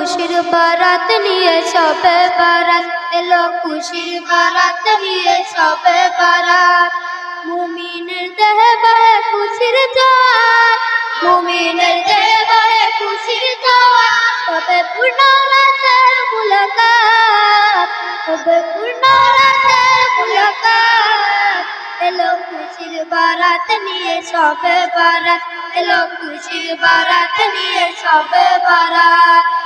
খুশির বারাত নিয়ে সবে বারাত। এলো খুশির বারাত নিয়ে সবে বারাত। মুমিনের দেহে বহে খুশির জোয়ার মুমিনের দেহে বহে খুশির জোয়ার তবে পূর্ণ রাতের মুলাকাত। তবে পূর্ণ রাতের মুলাকাত। এলো খুশির বারাত নিয়ে সবে বারাত। এলো খুশির বারাত নিয়ে সবে বারাত।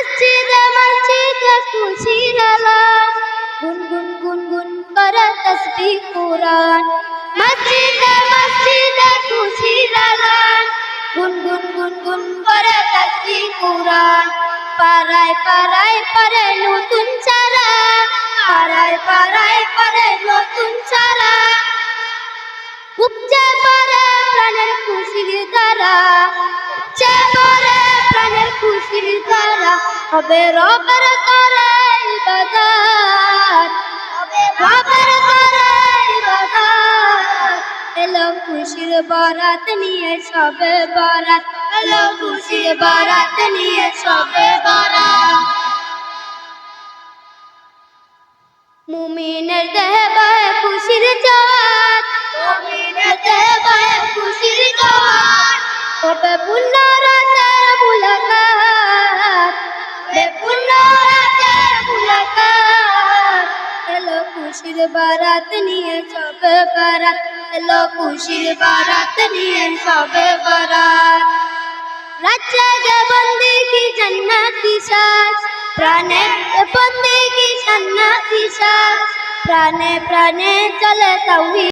মসজিদে মসজিদে খুশির আলাপ গুন গুন গুন গুন করে মসজিদে মসজিদে খুশির আলাপ গুন গুন গুন গুন করে তসবিহ কুরআন। পারায় পারায় নতুন চারা। পারায় পারায় পারে নতুন চারা। উপচে পড়ে প্রাণের খুশির দ্বারা হবে রবের করে ইবাদত এলো খুশির বারাত নিয়ে সবে বারাত, এলো খুশির বারাত নিয়ে সবে বারাত। মুমিনের দেহে বহে খুশির জোয়ার মুমিনের দেহে বহে খুশির পূর্ণ খুশির বারাত নিয়ে সবে বারাত। এলো খুশির বারাত নিয়ে সবে বারাত। রাজ্যে যে বন্দি কি জান্নাতি সাজ? প্রাণে বন্দি কি জান্নাতি সাজ? প্রাণে প্রাণে চলে তাওহি